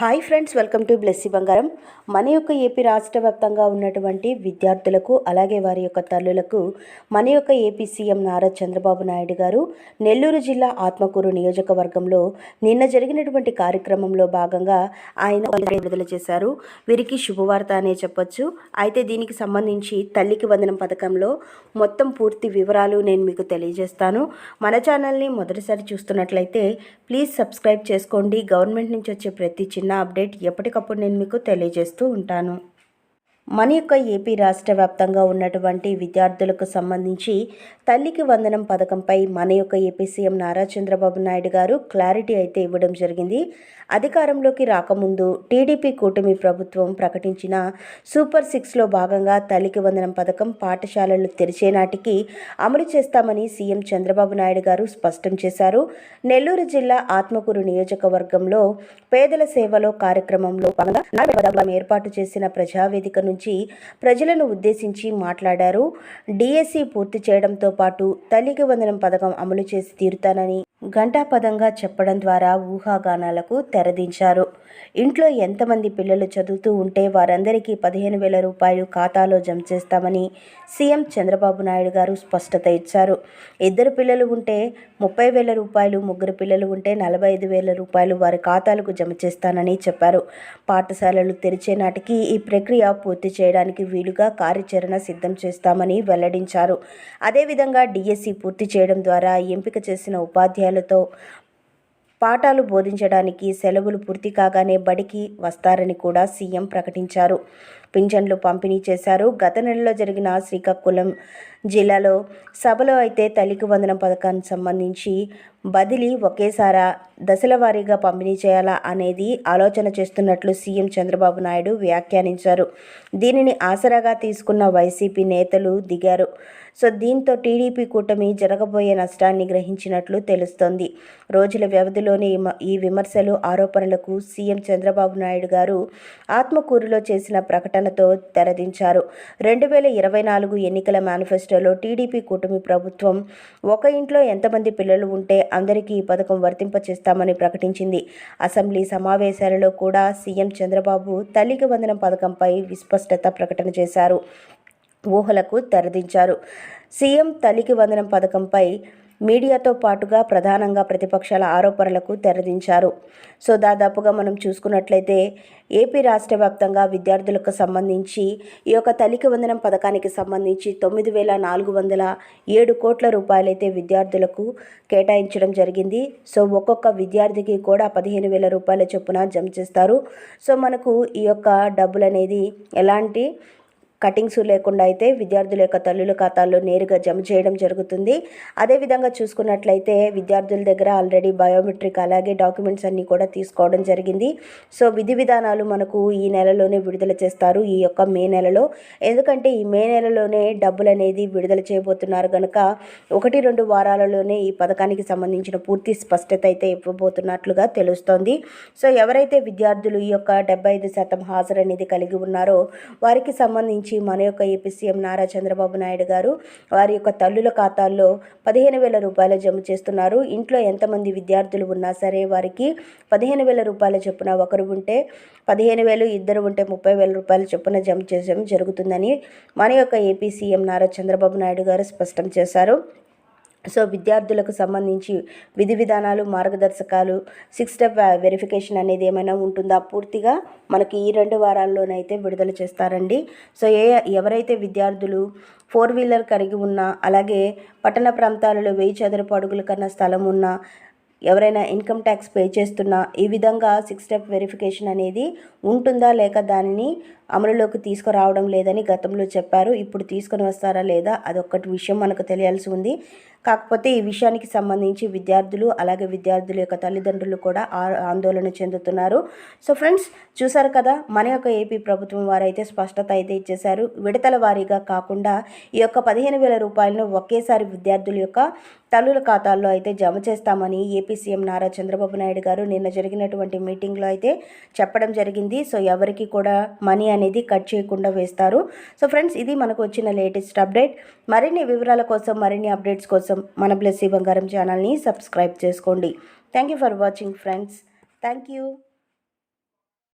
Hi friends welcome to Blessy Bangaram. మన యొక్క AP రాష్ట్ర వ్యాప్తంగా ఉన్నటువంటి విద్యార్థులకు అలాగే వారి యొక్క తల్లులకు మన యొక్క ఏపీ సీఎం నారా చంద్రబాబు నాయుడు గారు నెల్లూరు జిల్లా ఆత్మకూరు నియోజకవర్గంలో నిన్న జరిగినటువంటి కార్యక్రమంలో భాగంగా ఆయన విడుదల చేశారు. వీరికి శుభవార్త అనే చెప్పొచ్చు. అయితే దీనికి సంబంధించి తల్లికి వందనం పథకంలో మొత్తం పూర్తి వివరాలు నేను మీకు తెలియజేస్తాను. మన ఛానల్ని మొదటిసారి చూస్తున్నట్లయితే ప్లీజ్ సబ్స్క్రైబ్ చేసుకోండి. గవర్నమెంట్ నుంచి వచ్చే ప్రతి చిన్న అప్డేట్ ఎప్పటికప్పుడు నేను మీకు తెలియజేస్తూ ఉంటాను. మన యొక్క ఏపీ రాష్ట్ర వ్యాప్తంగా ఉన్నటువంటి విద్యార్థులకు సంబంధించి తల్లికి వందనం పథకంపై మన యొక్క AP CM Nara Chandrababu Naidu garu clarity అయితే ఇవ్వడం జరిగింది. అధికారంలోకి రాకముందు టీడీపీ కూటమి ప్రభుత్వం ప్రకటించిన సూపర్ సిక్స్లో భాగంగా తల్లికి వందనం పథకం పాఠశాలలు తెరిచే నాటికి అమలు చేస్తామని సీఎం చంద్రబాబు నాయుడు గారు స్పష్టం చేశారు. నెల్లూరు జిల్లా ఆత్మకూరు నియోజకవర్గంలో పేదల సేవలో కార్యక్రమంలో భాగంగా ఏర్పాటు చేసిన ప్రజావేదిక నుంచి ప్రజలను ఉద్దేశించి మాట్లాడారు. డిఎస్సి పూర్తి చేయడంతో పాటు తల్లికి వందనం పథకం అమలు చేసి తీరుతానని ఘంటాపదంగా చెప్పడం ద్వారా ఊహాగానాలకు తెరదించారు. ఇంట్లో ఎంతమంది పిల్లలు చదువుతూ ఉంటే వారందరికీ పదిహేను వేల రూపాయలు ఖాతాలో జమ చేస్తామని సీఎం చంద్రబాబు నాయుడు గారు స్పష్టత ఇచ్చారు. ఇద్దరు పిల్లలు ఉంటే ముప్పై వేల రూపాయలు ముగ్గురు పిల్లలు ఉంటే నలభై ఐదు వేల రూపాయలు వారి ఖాతాలకు జమ చేస్తానని చెప్పారు. పాఠశాలలు తెరిచే నాటికి ఈ ప్రక్రియ పూర్తి చేయడానికి వీలుగా కార్యాచరణ సిద్ధం చేస్తామని వెల్లడించారు. అదేవిధంగా డిఎస్సి పూర్తి చేయడం ద్వారా ఎంపిక చేసిన ఉపాధ్యాయులతో పాఠాలు బోధించడానికి సెలవులు పూర్తి కాగానే బడికి వస్తారని కూడా సీఎం ప్రకటించారు. పింఛన్లు పంపిణీ చేశారు. గత నెలలో జరిగిన శ్రీకాకుళం జిల్లాలో సభలో అయితే తల్లికి వందనం పథకానికి సంబంధించి బదిలీ ఒకేసారా దశల వారీగా పంపిణీ చేయాలా అనేది ఆలోచన చేస్తున్నట్లు సీఎం చంద్రబాబు నాయుడు వ్యాఖ్యానించారు. దీనిని ఆసరాగా తీసుకున్న వైసీపీ నేతలు దిగారు. సో దీంతో టీడీపీ కూటమి జరగబోయే నష్టాన్ని గ్రహించినట్లు తెలుస్తోంది. రోజుల వ్యవధిలోనే ఈ విమర్శలు ఆరోపణలకు సీఎం చంద్రబాబు నాయుడు గారు ఆత్మకూరులో చేసిన ప్రకటనతో తెరదించారు. రెండు వేల ఇరవై నాలుగు ఎన్నికల మేనిఫెస్టోలో టీడీపీ కూటమి ప్రభుత్వం ఒక ఇంట్లో ఎంతమంది పిల్లలు ఉంటే అందరికీ ఈ పథకం వర్తింపచేస్తామని ప్రకటించింది. అసెంబ్లీ సమావేశాలలో కూడా సీఎం చంద్రబాబు తల్లికి వందనం పథకంపై విస్పష్టత ప్రకటన చేశారు. ఊహలకు తెరదించారు. సీఎం తల్లికి వందనం పథకంపై మీడియాతో పాటుగా ప్రధానంగా ప్రతిపక్షాల ఆరోపణలకు తెరదించారు. సో దాదాపుగా మనం చూసుకున్నట్లయితే ఏపీ రాష్ట్ర వ్యాప్తంగా విద్యార్థులకు సంబంధించి ఈ యొక్క తల్లికి వందనం పథకానికి సంబంధించి తొమ్మిది వేల నాలుగు వందల ఏడు కోట్ల రూపాయలైతే విద్యార్థులకు కేటాయించడం జరిగింది. సో ఒక్కొక్క విద్యార్థికి కూడా పదిహేను వేల రూపాయల చొప్పున జమ చేస్తారు. సో మనకు ఈ యొక్క డబ్బులు అనేది ఎలాంటి కటింగ్స్ లేకుండా అయితే విద్యార్థుల యొక్క తల్లుల ఖాతాల్లో నేరుగా జమ చేయడం జరుగుతుంది. అదేవిధంగా చూసుకున్నట్లయితే విద్యార్థుల దగ్గర ఆల్రెడీ బయోమెట్రిక్ అలాగే డాక్యుమెంట్స్ అన్నీ కూడా తీసుకోవడం జరిగింది. సో విధి విధానాలు మనకు ఈ నెలలోనే విడుదల చేస్తారు. ఈ యొక్క మే నెలలో. ఎందుకంటే ఈ మే నెలలోనే డబ్బులు అనేది విడుదల చేయబోతున్నారు కనుక ఒకటి రెండు వారాలలోనే ఈ పథకానికి సంబంధించిన పూర్తి స్పష్టత అయితే ఇవ్వబోతున్నట్లుగా తెలుస్తోంది. సో ఎవరైతే విద్యార్థులు ఈ యొక్క డెబ్బై ఐదు శాతం హాజరు అనేది కలిగి ఉన్నారో వారికి సంబంధించి నుంచి మన యొక్క ఏపీ సీఎం నారా చంద్రబాబు నాయుడు గారు వారి యొక్క తల్లుల ఖాతాల్లో పదిహేను వేల రూపాయలు జమ చేస్తున్నారు. ఇంట్లో ఎంతమంది విద్యార్థులు ఉన్నా సరే వారికి పదిహేను వేల రూపాయల చొప్పున ఒకరు ఉంటే పదిహేను వేలు ఇద్దరు ఉంటే ముప్పై వేల రూపాయల చొప్పున జమ చేయడం జరుగుతుందని మన యొక్క ఏపీ సీఎం నారా చంద్రబాబు నాయుడు గారు స్పష్టం చేశారు. సో విద్యార్థులకు సంబంధించి విధి విధానాలు మార్గదర్శకాలు సిక్స్ స్టెప్ వెరిఫికేషన్ అనేది ఏమైనా ఉంటుందా? పూర్తిగా మనకి ఈ రెండు వారాల్లోనైతే విడుదల చేస్తారండి. సో ఏ ఎవరైతే విద్యార్థులు ఫోర్ వీలర్ కలిగి ఉన్నా అలాగే పట్టణ ప్రాంతాలలో వెయ్యి చదరపు అడుగుల కన్నా స్థలం ఉన్నా ఎవరైనా ఇన్కమ్ ట్యాక్స్ పే చేస్తున్నా ఈ విధంగా సిక్స్ స్టెప్ వెరిఫికేషన్ అనేది ఉంటుందా? లేక దానిని అమలులోకి తీసుకురావడం లేదని గతంలో చెప్పారు. ఇప్పుడు తీసుకొని వస్తారా లేదా అదొక్కటి విషయం మనకు తెలియాల్సి ఉంది. కాకపోతే ఈ విషయానికి సంబంధించి విద్యార్థులు అలాగే విద్యార్థుల యొక్క తల్లిదండ్రులు కూడా ఆందోళన చెందుతున్నారు. సో ఫ్రెండ్స్ చూసారు కదా మన యొక్క ఏపీ ప్రభుత్వం వారైతే స్పష్టత అయితే ఇచ్చేశారు. విడతల వారీగా కాకుండా ఈ యొక్క పదిహేను వేల రూపాయలను ఒకేసారి విద్యార్థుల యొక్క తల్లుల ఖాతాల్లో అయితే జమ చేస్తామని ఏపీ సీఎం నారా చంద్రబాబు నాయుడు గారు నిన్న జరిగినటువంటి మీటింగ్లో అయితే చెప్పడం జరిగింది. సో ఎవరికి కూడా మనీ అనేది కట్ చేయకుండా వేస్తారు. సో ఫ్రెండ్స్ ఇది మనకు వచ్చిన లేటెస్ట్ అప్డేట్. మరిన్ని వివరాల కోసం మరిన్ని అప్డేట్స్ కోసం మన బ్లెస్సీ బంగారం ఛానల్ని సబ్స్క్రైబ్ చేసుకోండి. Thank you for watching friends thank you